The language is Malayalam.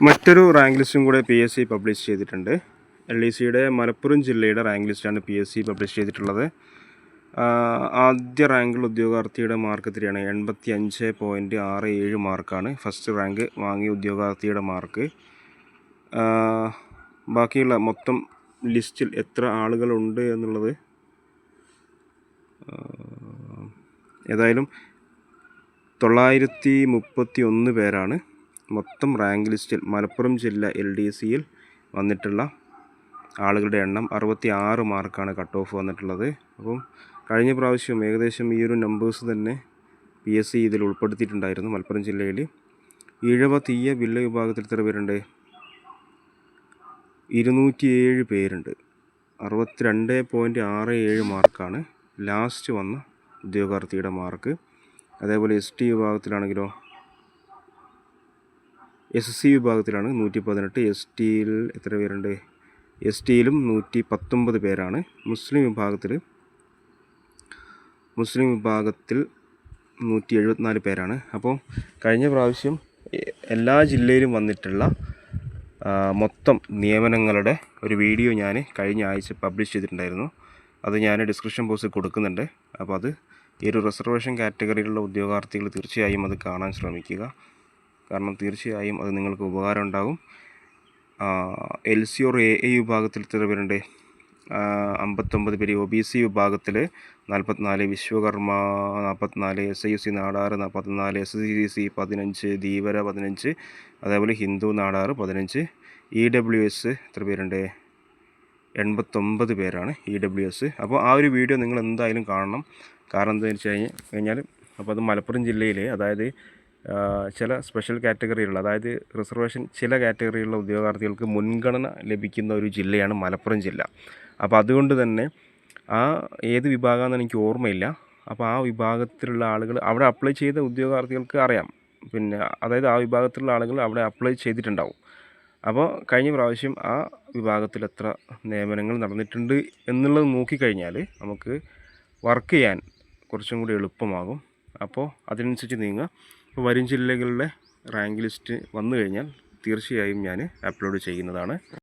മറ്റൊരു റാങ്ക് ലിസ്റ്റും കൂടെ പി എസ് സി പബ്ലിഷ് ചെയ്തിട്ടുണ്ട്. എൽ ഇ സിയുടെ മലപ്പുറം ജില്ലയുടെ റാങ്ക് ലിസ്റ്റാണ് പി എസ് സി പബ്ലിഷ് ചെയ്തിട്ടുള്ളത്. ആദ്യ റാങ്കിൽ ഉദ്യോഗാർത്ഥിയുടെ മാർക്ക് എത്രയാണ് എൺപത്തി അഞ്ച് പോയിന്റ് ആറ് ഏഴ് മാർക്കാണ് ഫസ്റ്റ് റാങ്ക് വാങ്ങിയ ഉദ്യോഗാർത്ഥിയുടെ മാർക്ക് ബാക്കിയുള്ള മൊത്തം ലിസ്റ്റിൽ എത്ര ആളുകളുണ്ട് എന്നുള്ളത് ഏതായാലും തൊള്ളായിരത്തി മുപ്പത്തി ഒന്ന് പേരാണ്. മൊത്തം റാങ്ക് ലിസ്റ്റിൽ മലപ്പുറം ജില്ല എൽ ഡി സിയിൽ വന്നിട്ടുള്ള ആളുകളുടെ എണ്ണം അറുപത്തി ആറ് മാർക്കാണ് കട്ട് ഓഫ് വന്നിട്ടുള്ളത്. അപ്പം കഴിഞ്ഞ പ്രാവശ്യം ഏകദേശം ഈ ഒരു നമ്പേഴ്സ് തന്നെ പി എസ് സി ഇതിൽ ഉൾപ്പെടുത്തിയിട്ടുണ്ടായിരുന്നു മലപ്പുറം ജില്ലയിൽ. ഇഴവ തീയ വില്ല വിഭാഗത്തിൽ എത്ര പേരുണ്ട്? ഇരുന്നൂറ്റിയേഴ് പേരുണ്ട്. അറുപത്തിരണ്ട് പോയിന്റ് ആറ് ഏഴ് മാർക്കാണ് ലാസ്റ്റ് വന്ന ഉദ്യോഗാർത്ഥിയുടെ മാർക്ക്. അതേപോലെ എസ് ടി വിഭാഗത്തിലാണെങ്കിലോ എസ് സി വിഭാഗത്തിലാണ് നൂറ്റി പതിനെട്ട് എസ് ടിയിൽ എത്ര പേരുണ്ട്? എസ് ടിയിലും നൂറ്റി പത്തൊമ്പത് പേരാണ്. മുസ്ലിം വിഭാഗത്തിൽ മുസ്ലിം വിഭാഗത്തിൽ നൂറ്റി എഴുപത്തിനാല് പേരാണ്. അപ്പോൾ കഴിഞ്ഞ പ്രാവശ്യം എല്ലാ ജില്ലയിലും വന്നിട്ടുള്ള മൊത്തം നിയമനങ്ങളുടെ ഒരു വീഡിയോ ഞാൻ കഴിഞ്ഞ ആഴ്ച പബ്ലിഷ് ചെയ്തിട്ടുണ്ടായിരുന്നു. അത് ഞാൻ ഡിസ്ക്രിപ്ഷൻ ബോക്സിൽ കൊടുക്കുന്നുണ്ട്. അപ്പോൾ അത് ഈ ഒരു റിസർവേഷൻ കാറ്റഗറിയിലുള്ള ഉദ്യോഗാർത്ഥികൾ തീർച്ചയായും അത് കാണാൻ ശ്രമിക്കുക. കാരണം തീർച്ചയായും അത് നിങ്ങൾക്ക് ഉപകാരം ഉണ്ടാകും. L C or A I വിഭാഗത്തിൽ എത്ര പേരുണ്ട്? അമ്പത്തൊമ്പത് പേര്. ഒ ബി സി വിഭാഗത്തിൽ നാൽപ്പത്തിനാല് വിശ്വകർമ്മ നാൽപ്പത്തിനാല് എസ് ഐ സി നാടാറ് നാൽപ്പത്തിനാല് എസ് സി സി പതിനഞ്ച് ധീവര പതിനഞ്ച് അതേപോലെ ഹിന്ദു നാടാറ് പതിനഞ്ച് ഇ ഡബ്ല്യു എസ് എത്ര പേരുണ്ട്? എൺപത്തൊമ്പത് പേരാണ് ഇ ഡബ്ല്യു എസ്. അപ്പോൾ ആ ഒരു വീഡിയോ നിങ്ങൾ എന്തായാലും കാണണം. കാരണം എന്താണെന്ന് വെച്ച് കഴിഞ്ഞ് കഴിഞ്ഞാൽ അപ്പോൾ അത് മലപ്പുറം ജില്ലയിലെ അതായത് ചില സ്പെഷ്യൽ കാറ്റഗറിയുള്ള അതായത് റിസർവേഷൻ ചില കാറ്റഗറിയുള്ള ഉദ്യോഗാർത്ഥികൾക്ക് മുൻഗണന ലഭിക്കുന്ന ഒരു ജില്ലയാണ് മലപ്പുറം ജില്ല. അപ്പോൾ അതുകൊണ്ട് തന്നെ ആ ഏത് വിഭാഗമാണെന്ന് എനിക്ക് ഓർമ്മയില്ല. അപ്പോൾ ആ വിഭാഗത്തിലുള്ള ആളുകൾ അവിടെ അപ്ലൈ ചെയ്ത ഉദ്യോഗാർത്ഥികൾക്ക് അറിയാം. പിന്നെ അതായത് ആ വിഭാഗത്തിലുള്ള ആളുകൾ അവിടെ അപ്ലൈ ചെയ്തിട്ടുണ്ടാവും. അപ്പോൾ കഴിഞ്ഞ പ്രാവശ്യം ആ വിഭാഗത്തിൽ എത്ര നിയമനങ്ങൾ നടന്നിട്ടുണ്ട് എന്നുള്ളത് നോക്കിക്കഴിഞ്ഞാൽ നമുക്ക് വർക്ക് ചെയ്യാൻ കുറച്ചും കൂടി എളുപ്പമാകും. അപ്പോൾ അതിനനുസരിച്ച് നീങ്ങുക. വരും ജില്ലകളിലെ റാങ്ക് ലിസ്റ്റ് വന്നു കഴിഞ്ഞാൽ തീർച്ചയായും ഞാൻ അപ്ലോഡ് ചെയ്യുന്നതാണ്.